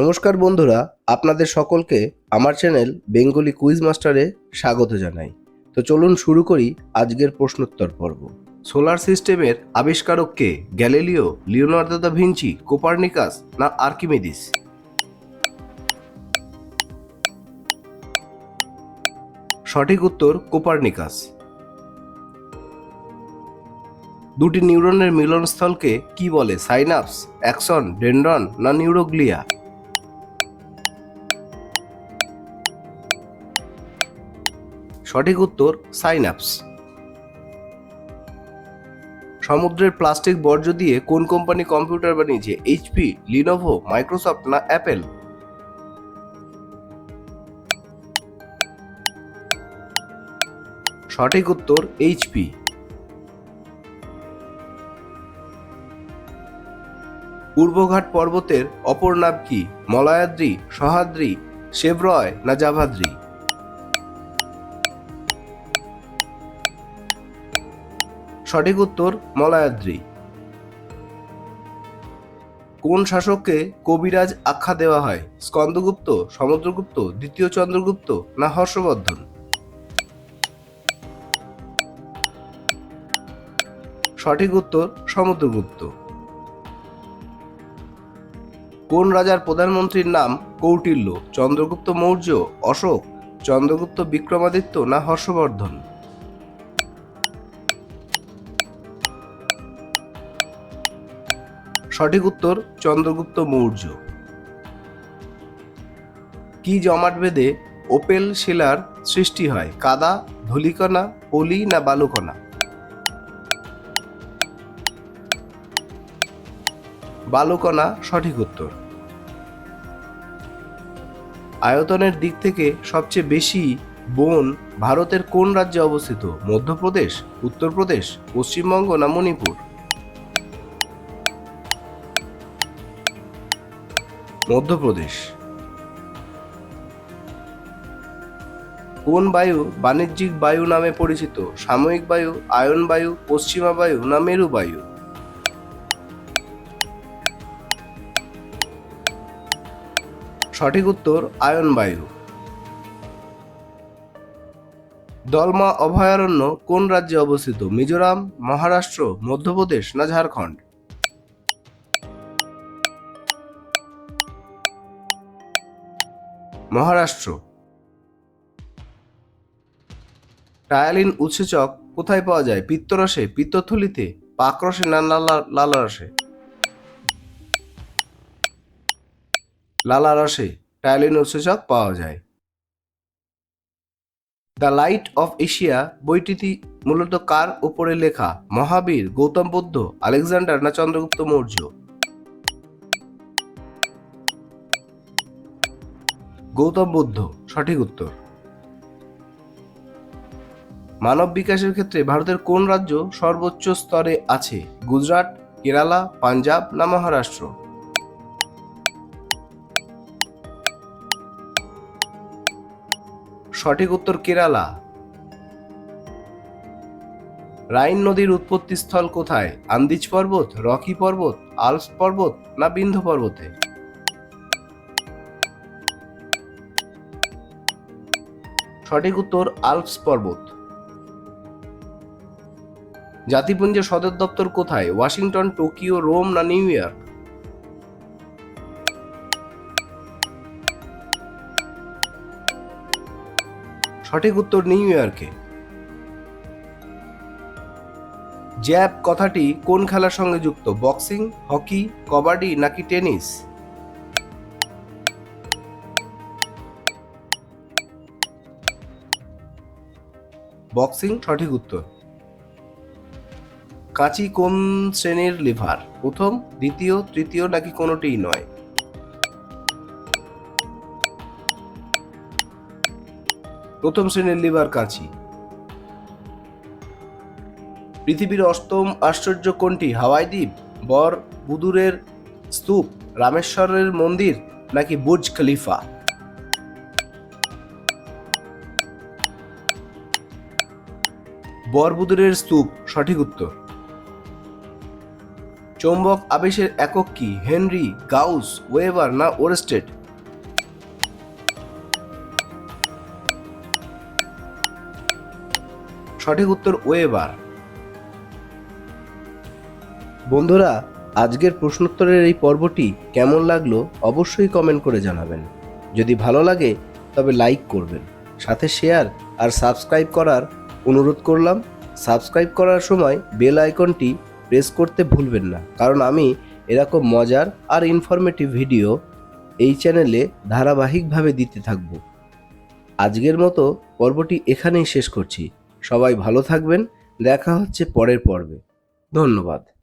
নমস্কার বন্ধুরা, আপনাদের সকলকে আমার চ্যানেল বেঙ্গলি কুইজ মাস্টারে স্বাগত জানাই। তো চলুন শুরু করি আজকের প্রশ্নোত্তর পর্ব। সোলার সিস্টেমের আবিষ্কারক কে? Galileo, Leonardo da Vinci, Copernicus না আর্কিমেদিস সঠিক উত্তর কোপার্নিকাস। দুটি নিউরনের মিলনস্থলকে কি বলে? সাইনাপস, অ্যাক্সন, ডেন্ড্রন না নিউরোগ্লিয়া? সঠিক উত্তর সাইনাপস। সমুদ্রের প্লাস্টিক বর্জ্য দিয়ে কোন কোম্পানি কম্পিউটার বানিয়েছে? এইচপি লিনোভো মাইক্রোসফট না অ্যাপেল সঠিক উত্তর এইচপি পূর্বঘাট পর্বতের অপর নাম কি? মলয়াদ্রি সহাদ্রি শেভরয় না জাভাদ্রি? সঠিক উত্তর মলয়াদ্রি। কোন শাসককে কবিরাজ আখ্যা দেওয়া হয়? স্কন্দগুপ্ত, সমুদ্রগুপ্ত, দ্বিতীয় চন্দ্রগুপ্ত না হর্ষবর্ধন? সঠিক উত্তর সমুদ্রগুপ্ত। কোন রাজার প্রধানমন্ত্রীর নাম কৌটিল্য? চন্দ্রগুপ্ত মৌর্য, অশোক, চন্দ্রগুপ্ত বিক্রমাদিত্য না হর্ষবর্ধন? সঠিক উত্তর চন্দ্রগুপ্ত মৌর্য। কি জমাট বেঁধে ওপেল শিলার সৃষ্টি হয়? কাদা, ধূলিকণা, পলি না বালুকণা? বালুকণা সঠিক উত্তর। আয়তনের দিক থেকে সবচেয়ে বেশি বন ভারতের কোন রাজ্যে অবস্থিত? মধ্যপ্রদেশ, উত্তরপ্রদেশ, পশ্চিমবঙ্গ না মণিপুর? মধ্যপ্রদেশ। কোন বায়ু বাণিজ্যিক বায়ু নামে পরিচিত? সাময়িক বায়ু, আয়ন বায়ু, পশ্চিমা বায়ু না মেরু বায়ু? সঠিক উত্তর, আয়ন বায়ু। দলমা অভয়ারণ্য কোন রাজ্যে অবস্থিত? মিজোরাম, মহারাষ্ট্র, মধ্যপ্রদেশ না ঝাড়খণ্ড? মহারাষ্ট্র। টায়ালিন উৎসেচক কোথায় পাওয়া যায়? পিত্তরসে, পিত্তথলিতে, পাকরসে না লালা- লালারসে? লালারসে, টায়ালিন উৎসেচক পাওয়া যায়। দ্য লাইট অফ এশিয়া বইটিতে মূলত কার উপরে লেখা? মহাবীর, গৌতম বুদ্ধ, আলেকজান্ডার না চন্দ্রগুপ্ত মৌর্য? গৌতম বুদ্ধ, সঠিক উত্তর। মানব বিকাশের ক্ষেত্রে ভারতের কোন রাজ্য সর্বোচ্চ স্তরে আছে? গুজরাট, কেরালা, পাঞ্জাব না মহারাষ্ট্র? সঠিক উত্তর কেরালা। রাইন নদীর উৎপত্তিস্থল কোথায়? আন্দিজ পর্বত, রকি পর্বত, আলস পর্বত না বিন্ধ্য পর্বতে? সঠিক উত্তর আলপস পর্বত। জাতিপুঞ্জের সদর দপ্তর কোথায়? ওয়াশিংটন, টোকিও, রোম না নিউ ইয়র্ক? সঠিক উত্তর নিউ ইয়র্কে। জ্যাব কথাটি কোন খেলার সঙ্গে যুক্ত? বক্সিং, হকি, কবাডি নাকি টেনিস? বক্সিং সঠিক উত্তর। কাঁচি কোন শ্রেণির লিভার? প্রথম, দ্বিতীয়, তৃতীয় নাকি কোনোটিই নয়? প্রথম শ্রেণির লিভার কাঁচি। পৃথিবীর অষ্টম আশ্চর্য কোনটি? হাওয়াই দ্বীপ, বর, বুদুরের স্তূপ, রামেশ্বরের মন্দির নাকি বুর্জ খলিফা? বরবুদুরের স্তূপ, সঠিক উত্তর। চৌম্বক আবেশের একক কি, হেনরি, গাউস, ওয়েবার না ওরেস্টেড? সঠিক উত্তর ওয়েবার। বন্ধুরা, আজকের প্রশ্নোত্তরের এই পর্বটি কেমন লাগল অবশ্যই কমেন্ট করে জানাবেন। যদি ভালো লাগে, তবে লাইক করবেন। সাথে শেয়ার আর সাবস্ক্রাইব করার অনুরোধ করলাম সাবস্ক্রাইব করার সময় বেল আইকনটি প্রেস করতে ভুলবেন না। কারণ আমি এরকম মজার আর ইনফরমেটিভ ভিডিও এই চ্যানেলে ধারাবাহিকভাবে দিতে থাকব। আজকের মতো পর্বটি এখানেই শেষ করছি। সবাই ভালো থাকবেন। দেখা হচ্ছে পরের পর্বে। ধন্যবাদ।